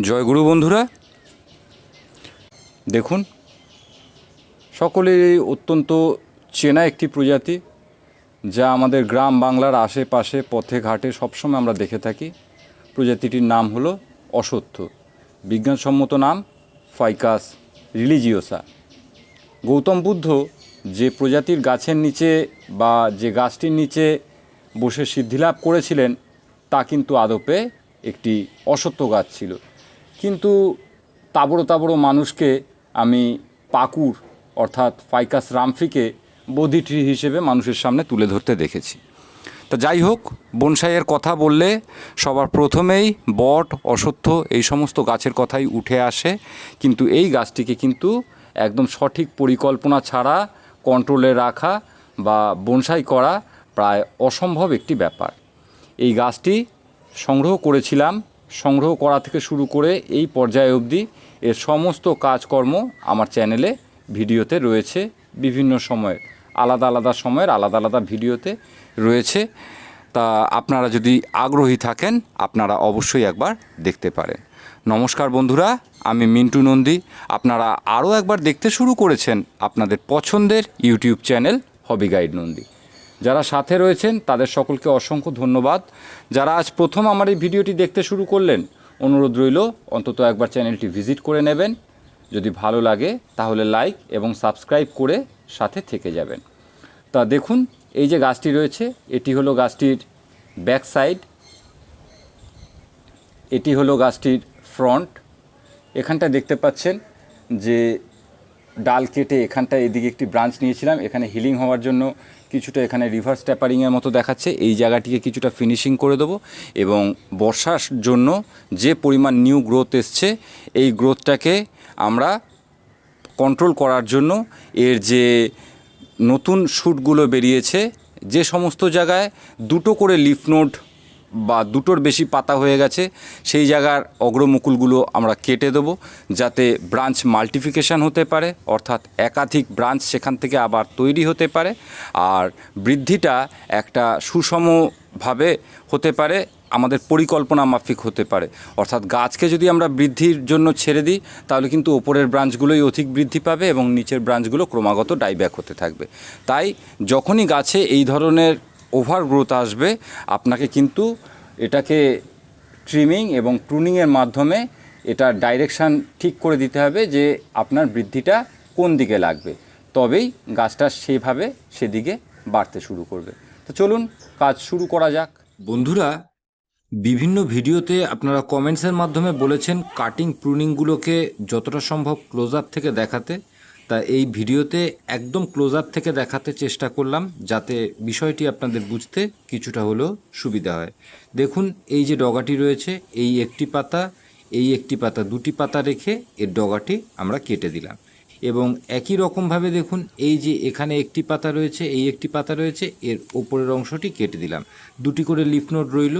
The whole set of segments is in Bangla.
জয়গুরু বন্ধুরা। দেখুন সকলেরই অত্যন্ত চেনা একটি প্রজাতি, যা আমাদের গ্রাম বাংলার আশেপাশে পথে ঘাটে সবসময় আমরা দেখে থাকি। প্রজাতিটির নাম হলো অসত্য। বিজ্ঞানসম্মত নাম ফাইকাস রিলিজিওসা। গৌতম বুদ্ধ যে প্রজাতির গাছের নিচে বা যে গাছটির নিচে বসে সিদ্ধিলাভ করেছিলেন, তা কিন্তু আদপে একটি অসত্য গাছ ছিল। কিন্তু তাবড়ো তাবড়ো মানুষকে আমি পাকুর, অর্থাৎ ফাইকাস রামফিকে বোধি ট্রি হিসেবে মানুষের সামনে তুলে ধরতে দেখেছি। তা যাই হোক, বনসাইয়ের কথা বললে সবার প্রথমেই বট, অসত্য এই সমস্ত গাছের কথাই উঠে আসে, কিন্তু এই গাছটিকে কিন্তু একদম সঠিক পরিকল্পনা ছাড়া কন্ট্রোলে রাখা বা বনসাই করা প্রায় অসম্ভব একটি ব্যাপার। এই গাছটি সংগ্রহ করেছিলাম সংগ্রহ করা থেকে শুরু করে এই পর্যায়ে অবধি এর সমস্ত কাজকর্ম আমার চ্যানেলে ভিডিওতে রয়েছে বিভিন্ন সময়ের আলাদা আলাদা সময়ের আলাদা আলাদা ভিডিওতে রয়েছে। তা আপনারা যদি আগ্রহী থাকেন, আপনারা অবশ্যই একবার দেখতে পারেন। নমস্কার বন্ধুরা, আমি মিন্টু নন্দী। আপনারা আরও একবার দেখতে শুরু করেছেন আপনাদের পছন্দের YouTube channel hobby guide Nandi. যারা সাথে রয়েছেন, তাদের সকলকে অসংখ্য ধন্যবাদ। যারা আজ প্রথম আমার এই ভিডিওটি দেখতে শুরু করলেন, অনুরোধ রইল, অন্তত একবার চ্যানেলটি ভিজিট করে নেবেন। যদি ভালো লাগে, তাহলে লাইক এবং সাবস্ক্রাইব করে সাথে থেকে যাবেন। তা দেখুন, এই যে গাছটি রয়েছে, এটি হলো গাছটির ব্যাক সাইড এটি হলো গাছটির ফ্রন্ট। এখানটায় দেখতে পাচ্ছেন যে ডাল কেটে এখানটায় এদিকে একটি ব্রাঞ্চ নিয়েছিলাম। এখানে হিলিং হওয়ার জন্য কিছুটা এখানে রিভার্স ট্যাপারিংয়ের মতো দেখাচ্ছে। এই জায়গাটিকে কিছুটা ফিনিশিং করে দেবো এবং বর্ষার জন্য যে পরিমাণ নিউ গ্রোথ এসছে, এই গ্রোথটাকে আমরা কন্ট্রোল করার জন্য এর যে নতুন শ্যুটগুলো বেরিয়েছে, যে সমস্ত জায়গায় দুটো করে লিফ নোড বা দুটোর বেশি পাতা হয়ে গেছে, সেই জায়গার অগ্রমুকুলগুলো আমরা কেটে দেবো যাতে ব্রাঞ্চ মাল্টিফিকেশান হতে পারে, অর্থাৎ একাধিক ব্রাঞ্চ সেখান থেকে আবার তৈরি হতে পারে। আর বৃদ্ধিটা একটা সুষমভাবে হতে পারে, আমাদের পরিকল্পনা মাফিক হতে পারে। অর্থাৎ গাছকে যদি আমরা বৃদ্ধির জন্য ছেড়ে দিই, তাহলে কিন্তু ওপরের ব্রাঞ্চগুলোই অধিক বৃদ্ধি পাবে এবং নিচের ব্রাঞ্চগুলো ক্রমাগত ডাইব্যাক হতে থাকবে। তাই যখনই গাছে এই ধরনের ওভার গ্রোথ আসবে, আপনাকে কিন্তু এটাকে ট্রিমিং এবং ট্রুনিংয়ের মাধ্যমে এটা ডাইরেকশান ঠিক করে দিতে হবে যে আপনার বৃদ্ধিটা কোন দিকে লাগবে। তবেই গাছটা সেভাবে সেদিকে বাড়তে শুরু করবে। তো চলুন কাজ শুরু করা যাক। বন্ধুরা, বিভিন্ন ভিডিওতে আপনারা কমেন্টসের মাধ্যমে বলেছেন কাটিং প্রুনিংগুলোকে যতটা সম্ভব ক্লোজ আপ থেকে দেখাতে। তা এই ভিডিওতে একদম ক্লোজ আপ থেকে দেখাতে চেষ্টা করলাম যাতে বিষয়টি আপনাদের বুঝতে কিছুটা হলেও সুবিধা হয়। দেখুন, এই যে ডগাটি রয়েছে, এই একটি পাতা, এই একটি পাতা দুটি পাতা রেখে এর ডগাটি আমরা কেটে দিলাম। এবং একই রকমভাবে দেখুন, এই যে এখানে একটি পাতা রয়েছে, এই একটি পাতা রয়েছে, এর ওপরের অংশটি কেটে দিলাম। দুটি করে লিফ নোট রইল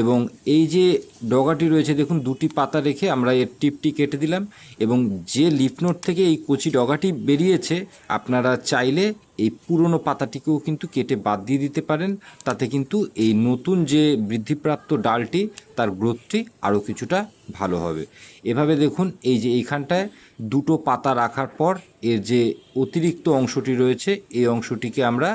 এবং এই যে ডগাটি রয়েছে, দেখুন, দুটি পাতা রেখে আমরা এর টিপটি কেটে দিলাম এবং যে লিফ নোট থেকে এই কচি ডগাটি বেরিয়েছে, আপনারা চাইলে এই পুরনো পাতাটিকেও কিন্তু কেটে বাদ দিয়ে দিতে পারেন। তাতে কিন্তু এই নতুন যে বৃদ্ধিপ্রাপ্ত ডালটি, তার গ্রোথটি আরও কিছুটা ভালো হবে। এভাবে দেখুন, এই যে এইখানটায় দুটো পাতা রাখার পর এর যে অতিরিক্ত অংশটি রয়েছে, এই অংশটিকে আমরা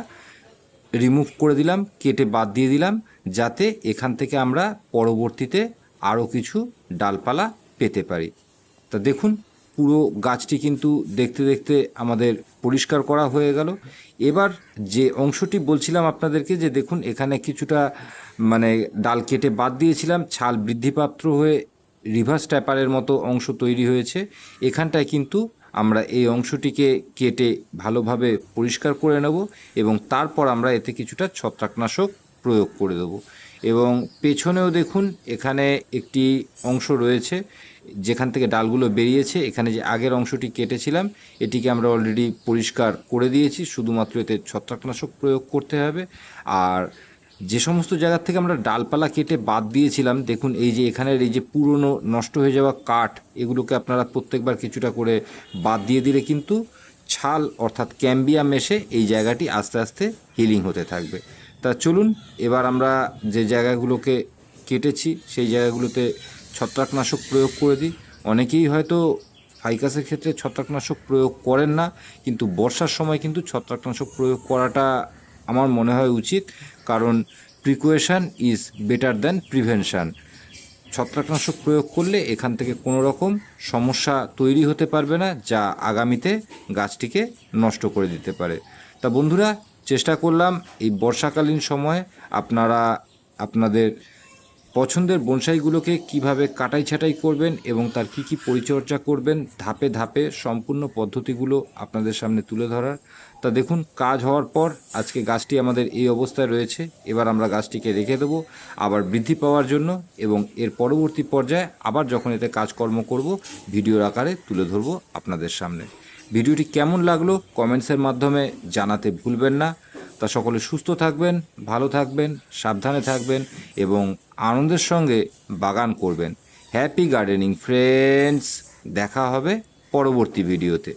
রিমুভ করে দিলাম, কেটে বাদ দিয়ে দিলাম, যাতে এখান থেকে আমরা পরবর্তীতে আরও কিছু ডালপালা পেতে পারি। তা দেখুন পুরো গাছটি কিন্তু দেখতে দেখতে আমাদের পরিষ্কার করা হয়ে গেল। এবার যে অংশটি বলছিলাম আপনাদেরকে যে দেখুন, এখানে কিছুটা মানে ডাল কেটে বাদ দিয়েছিলাম। ছাল বৃদ্ধিপ্রাপ্ত হয়ে রিভার্স ট্যাপারের মতো অংশ তৈরি হয়েছে। এখানটায় কিন্তু আমরা এই অংশটিকে কেটে ভালোভাবে পরিষ্কার করে নেব এবং তারপর আমরা এতে কিছুটা ছত্রাকনাশক প্রয়োগ করে দেবো। এবং পেছনেও দেখুন, এখানে একটি অংশ রয়েছে। যেখান থেকে ডালগুলো বেরিয়েছে, এখানে যে আগের অংশটি কেটেছিলাম, এটিকে আমরা অলরেডি পরিষ্কার করে দিয়েছি, শুধুমাত্র এতে ছত্রাকনাশক প্রয়োগ করতে হবে। আর যে সমস্ত জায়গার থেকে আমরা ডালপালা কেটে বাদ দিয়েছিলাম, দেখুন এই যে এখানের এই যে পুরনো নষ্ট হয়ে যাওয়া কাঠ, এগুলোকে আপনারা প্রত্যেকবার কিছুটা করে বাদ দিয়ে দিলে কিন্তু ছাল অর্থাৎ ক্যাম্বিয়াম এসে এই জায়গাটি আস্তে আস্তে হিলিং হতে থাকবে। তা চলুন, এবার আমরা যে জায়গাগুলোকে কেটেছি, সেই জায়গাগুলোতে ছত্রাকনাশক প্রয়োগ করে দিই। অনেকেই হয়তো ফাইকাসের ক্ষেত্রে ছত্রাকনাশক প্রয়োগ করেন না, কিন্তু বর্ষার সময় কিন্তু ছত্রাকনাশক প্রয়োগ করাটা আমার মনে হয় উচিত, কারণ precaution is better than prevention ছত্রাকনাশক প্রয়োগ করলে এখান থেকে কোনো রকম সমস্যা তৈরি হতে পারবে না, যা আগামীতে গাছটিকে নষ্ট করে দিতে পারে। তা বন্ধুরা, চেষ্টা করলাম এই বর্ষাকালীন সময়ে আপনারা, আপনাদের পছন্দের বনসাইগুলোকে কীভাবে কাটাই ছাঁটাই করবেন এবং তার কি কি পরিচর্যা করবেন, ধাপে ধাপে সম্পূর্ণ পদ্ধতিগুলো আপনাদের সামনে তুলে ধরার। তা দেখুন, কাজ হওয়ার পর আজকে গাছটি আমাদের এই অবস্থায় রয়েছে। এবার আমরা গাছটিকে রেখে দেবো আবার বৃদ্ধি পাওয়ার জন্য এবং এর পরবর্তী পর্যায়ে আবার যখন এতে কাজকর্ম করব, ভিডিওর আকারে তুলে ধরবো আপনাদের সামনে। ভিডিওটি কেমন লাগল কমেন্টসের মাধ্যমে জানাতে ভুলবেন না। তা সকলে সুস্থ থাকবেন, ভালো থাকবেন, সাবধানে থাকবেন এবং আনন্দের সঙ্গে বাগান করবেন। হ্যাপি গার্ডেনিং ফ্রেন্ডস দেখা হবে পরবর্তী ভিডিওতে।